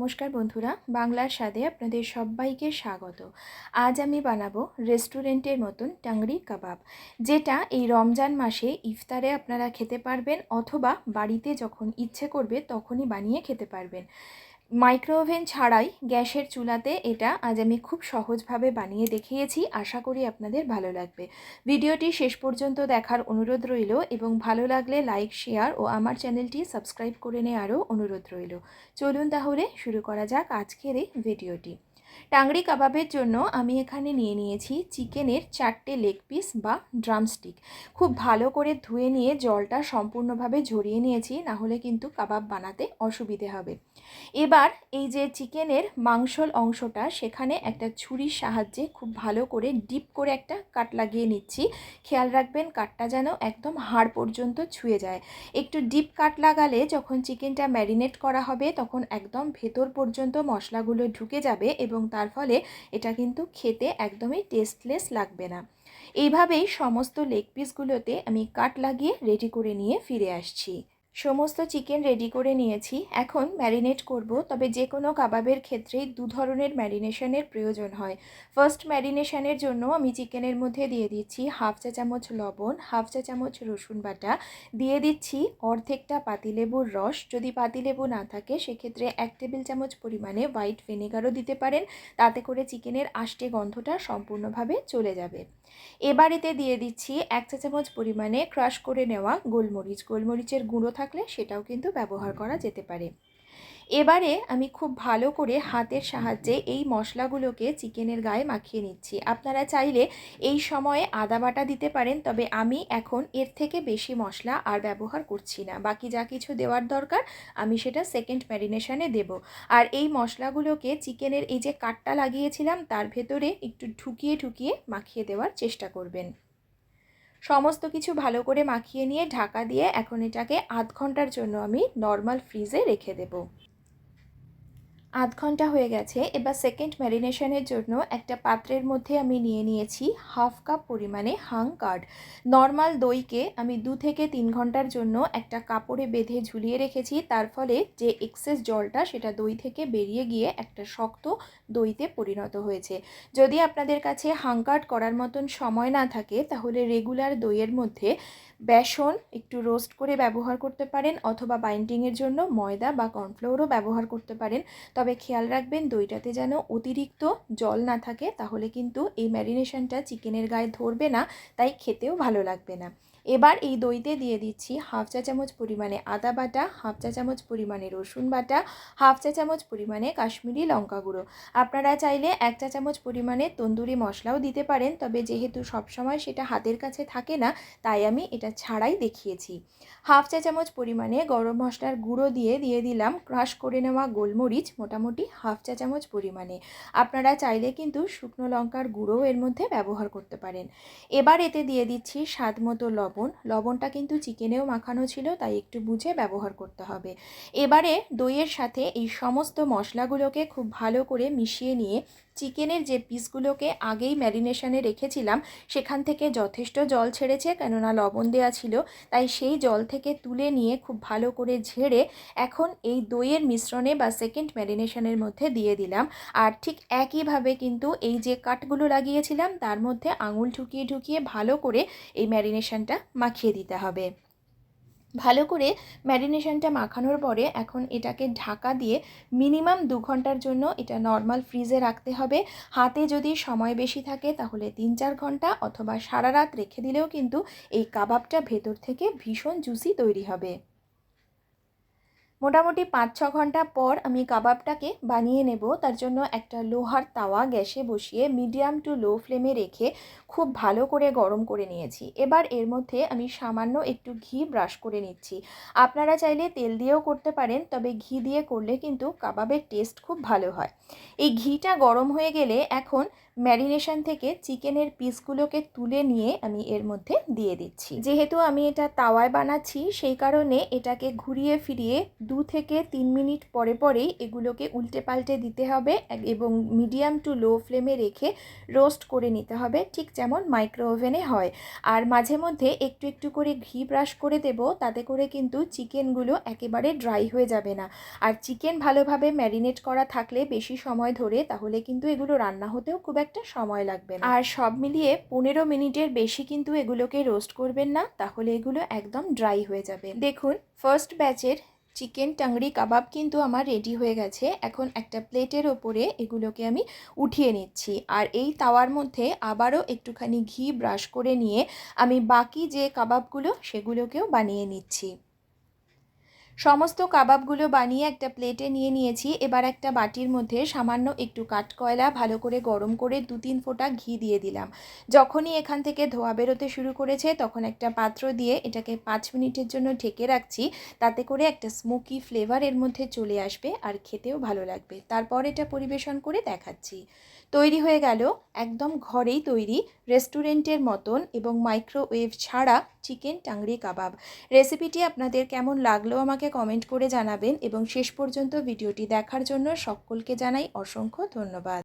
নমস্কার বন্ধুরা, বাংলার স্বাদে আপনাদের সবাইকে স্বাগত। আজ আমি বানাবো রেস্টুরেন্টের মতন টাংরি কাবাব, যেটা এই রমজান মাসে ইফতারে আপনারা খেতে পারবেন অথবা বাড়িতে যখন ইচ্ছে করবে তখনই বানিয়ে খেতে পারবেন। মাইক্রোওভেন ছাড়াই গ্যাসের চুলাতে এটা আজ আমি খুব সহজভাবে বানিয়ে দেখিয়েছি। আশা করি আপনাদের ভালো লাগবে। ভিডিওটি শেষ পর্যন্ত দেখার অনুরোধ রইল এবং ভালো লাগলে লাইক, শেয়ার ও আমার চ্যানেলটি সাবস্ক্রাইব করে নেওয়ারও অনুরোধ রইল। চলুন তাহলে শুরু করা যাক আজকের এই ভিডিওটি। টাংরি কাবাবের জন্য আমি এখানে নিয়ে নিয়েছি চিকেনের চারটে লেগ পিস বা ড্রামস্টিক খুব ভালো করে ধুয়ে নিয়ে জলটা সম্পূর্ণভাবে ঝরিয়ে নিয়েছি না হলে কিন্তু কাবাব বানাতে অসুবিধে হবে। এবার এই যে চিকেনের মাংসল অংশটা, সেখানে একটা ছুরির সাহায্যে খুব ভালো করে ডিপ করে একটা কাট লাগিয়ে নিচ্ছি। খেয়াল রাখবেন কাটটা যেন একদম হাড় পর্যন্ত ছুঁয়ে যায়। একটু ডিপ কাট লাগালে যখন চিকেনটা ম্যারিনেট করা হবে, তখন একদম ভেতর পর্যন্ত মশলাগুলো ঢুকে যাবে এবং তার ফলে এটা কিন্তু খেতে একদমই টেস্টলেস লাগবে না। এইভাবেই সমস্ত লেগ পিসগুলোতে আমি কাট লাগিয়ে রেডি করে নিয়ে ফিরে আসছি। সমস্ত চিকেন রেডি করে নিয়েছি। এখন ম্যারিনেট করব, তবে যে কোনো কাবাবের ক্ষেত্রেই দু ধরনের ম্যারিনেশনের প্রয়োজন হয়। ফার্স্ট ম্যারিনেশনের জন্য আমি চিকেনের মধ্যে দিয়ে দিচ্ছি হাফ চা চামচ লবণ, হাফ চা চামচ রসুন বাটা। দিয়ে দিচ্ছি অর্ধেকটা পাতিলেবুর রস। যদি পাতিলেবু না থাকে, সেক্ষেত্রে এক টেবিল চামচ পরিমাণে হোয়াইট ভিনেগারও দিতে পারেন। তাতে করে চিকেনের আষ্টে গন্ধটা সম্পূর্ণভাবে চলে যাবে। এবার এতে দিয়ে দিচ্ছি এক চা চামচ পরিমাণে ক্রাশ করে নেওয়া গোলমরিচ। গোলমরিচের গুঁড়ো থাকলে সেটাও কিন্তু ব্যবহার করা যেতে পারে। এবারে আমি খুব ভালো করে হাতের সাহায্যে এই মশলাগুলোকে চিকেনের গায়ে মাখিয়ে নিচ্ছি। আপনারা চাইলে এই সময়ে আদা বাটা দিতে পারেন তবে আমি এখন এর থেকে বেশি মশলা আর ব্যবহার করছি না। বাকি যা কিছু দেওয়ার দরকার আমি সেটা সেকেন্ড ম্যারিনেশনে দেব। আর এই মশলাগুলোকে চিকেনের এই যে কাটটা লাগিয়েছিলাম তার ভেতরে একটু ঢুকিয়ে ঢুকিয়ে মাখিয়ে দেওয়ার চেষ্টা করবেন। সমস্ত কিছু ভালো করে মাখিয়ে নিয়ে ঢাকা দিয়ে এখন এটাকে আধ ঘণ্টার জন্য আমি নর্মাল ফ্রিজে রেখে দেবো। আধ ঘণ্টা হয়ে গেছে, এবার সেকেন্ড ম্যারিনেশনের জন্য একটা পাত্রের মধ্যে আমি নিয়ে নিয়েছি হাফ কাপ পরিমাণে হাং কার্ড নর্মাল দইকে আমি দু থেকে তিন ঘণ্টার জন্য একটা কাপড়ে বেঁধে ঝুলিয়ে রেখেছি, তার ফলে যে এক্সেস জলটা সেটা দই থেকে বেরিয়ে গিয়ে একটা শক্ত দইতে পরিণত হয়েছে। যদি আপনাদের কাছে হাং কার্ড করার মতন সময় না থাকে, তাহলে রেগুলার দইয়ের মধ্যে বেসন একটু রোস্ট করে ব্যবহার করতে পারেন, অথবা বাইন্ডিংয়ের জন্য ময়দা বা কর্নফ্লোরও ব্যবহার করতে পারেন। তবে খেয়াল রাখবেন দইটাতে যেন অতিরিক্ত জল না থাকে, তাহলে কিন্তু এই ম্যারিনেশনটা চিকেনের গায়ে ধরবে না, তাই খেতেও ভালো লাগবে না। এবার এই দইতে দিয়ে দিচ্ছি হাফ চা চামচ পরিমাণে আদা বাটা, হাফ চা চামচ পরিমাণে রসুন বাটা, হাফ চা চামচ পরিমাণে কাশ্মীরি লঙ্কা গুঁড়ো। আপনারা চাইলে এক চা চামচ পরিমাণে তন্দুরি মশলাও দিতে পারেন, তবে যেহেতু সবসময় সেটা হাতের কাছে থাকে না, তাই আমি এটা ছাড়াই দেখিয়েছি। হাফ চা চামচ পরিমাণে গরম মশলার গুঁড়ো দিয়ে দিয়ে দিলাম, ক্রাশ করে নেওয়া গোলমরিচ, মোটামুটি হাফ চা চামচ পরিমাণে। আপনারা চাইলে কিন্তু শুকনো লঙ্কার গুঁড়োও এর মধ্যে ব্যবহার করতে পারেন। এবার এতে দিয়ে দিচ্ছি স্বাদ মতো লবণ। লবণটা কিন্তু চিকেনেও মাখানো ছিল, তাই একটু বুঝে ব্যবহার করতে হবে। এবারে দইয়ের সাথে এই সমস্ত মশলাগুলোকে খুব ভালো করে মিশিয়ে নিয়ে চিকেনের যে পিসগুলোকে আগেই ম্যারিনেশনে রেখেছিলাম, সেখান থেকে যথেষ্ট জল ছেড়েছে, কেননা লবণ দেওয়া ছিল। তাই সেই জল থেকে তুলে নিয়ে খুব ভালো করে ঝেড়ে এখন এই দইয়ের মিশ্রণে বা সেকেন্ড ম্যারিনেশনের মধ্যে দিয়ে দিলাম। আর ঠিক একইভাবে কিন্তু এই যে কাটগুলো লাগিয়েছিলাম, তার মধ্যে আঙুল ঢুকিয়ে ঢুকিয়ে ভালো করে এই ম্যারিনেশনটা মাখিয়ে দিতে হবে। ভালো করে ম্যারিনেশনটা মাখানোর পরে এখন এটাকে ঢাকা দিয়ে মিনিমাম দু ঘণ্টার জন্য এটা নর্মাল ফ্রিজে রাখতে হবে। হাতে যদি সময় বেশি থাকে তাহলে তিন চার ঘণ্টা অথবা সারা রাত রেখে দিলেও কিন্তু এই কাবাবটা ভেতর থেকে ভীষণ জুসি তৈরি হবে। মোটামুটি পাঁচ ছ ঘণ্টা পর আমি কাবাবটাকে বানিয়ে নেব। তার জন্য একটা লোহার তাওয়া গ্যাসে বসিয়ে মিডিয়াম টু লো ফ্লেমে রেখে খুব ভালো করে গরম করে নিয়েছি। এবার এর মধ্যে আমি সামান্য একটু ঘি ব্রাশ করে নিচ্ছি। আপনারা চাইলে তেল দিয়েও করতে পারেন, তবে ঘি দিয়ে করলে কিন্তু কাবাবের টেস্ট খুব ভালো হয়। এই ঘিটা গরম হয়ে গেলে এখন ম্যারিনেশন থেকে চিকেনের পিসগুলোকে তুলে নিয়ে আমি এর মধ্যে দিয়ে দিচ্ছি। যেহেতু আমি এটা তাওয়ায় বানাচ্ছি, সেই কারণে এটাকে ঘুরিয়ে ফিরিয়ে দু থেকে তিন মিনিট পরে পরেই এগুলোকে উল্টে পাল্টে দিতে হবে এবং মিডিয়াম টু লো ফ্লেমে রেখে রোস্ট করে নিতে হবে, ঠিক যেমন মাইক্রো ওভেনে হয়। আর মাঝে মধ্যে একটু একটু করে ঘি ব্রাশ করে দেব, তাতে করে কিন্তু চিকেনগুলো একেবারে ড্রাই হয়ে যাবে না। আর চিকেন ভালোভাবে ম্যারিনেট করা থাকলে বেশি সময় ধরে, তাহলে কিন্তু এগুলো রান্না হতেও খুব একটা সময় লাগবে না। আর সব মিলিয়ে পনেরো মিনিটের বেশি কিন্তু এগুলোকে রোস্ট করবেন না, তাহলে এগুলো একদম ড্রাই হয়ে যাবে। দেখুন ফার্স্ট ব্যাচের চিকেন টাংরি কাবাব কিন্তু আমার রেডি হয়ে গেছে। এখন একটা প্লেটের ওপরে এগুলোকে আমি উঠিয়ে নিচ্ছি। আর এই তাওয়ার মধ্যে আবারও একটুখানি ঘি ব্রাশ করে নিয়ে আমি বাকি যে কাবাবগুলো সেগুলোকেও বানিয়ে নিচ্ছি। সমস্ত কাবাবগুলো বানিয়ে একটা প্লেটে নিয়ে নিয়েছি। এবার একটা বাটির মধ্যে সামান্য একটু কাঠকয়লা ভালো করে গরম করে দু তিন ফোঁটা ঘি দিয়ে দিলাম। যখনই এখান থেকে ধোয়া বেরোতে শুরু করেছে, তখন একটা পাত্র দিয়ে এটাকে পাঁচ মিনিটের জন্য ঢেকে রাখছি। তাতে করে একটা স্মোকি ফ্লেভার এর মধ্যে চলে আসবে আর খেতেও ভালো লাগবে। তারপর এটা পরিবেশন করে দেখাচ্ছি। তৈরি হয়ে গেল একদম ঘরেই তৈরি রেস্টুরেন্টের মতন এবং মাইক্রোওয়েভ ছাড়া চিকেন টাংরি কাবাব। রেসিপিটি আপনাদের কেমন লাগল আমাকে কমেন্ট করে জানাবেন এবং শেষ পর্যন্ত ভিডিওটি দেখার জন্য সকলকে জানাই অসংখ্য ধন্যবাদ।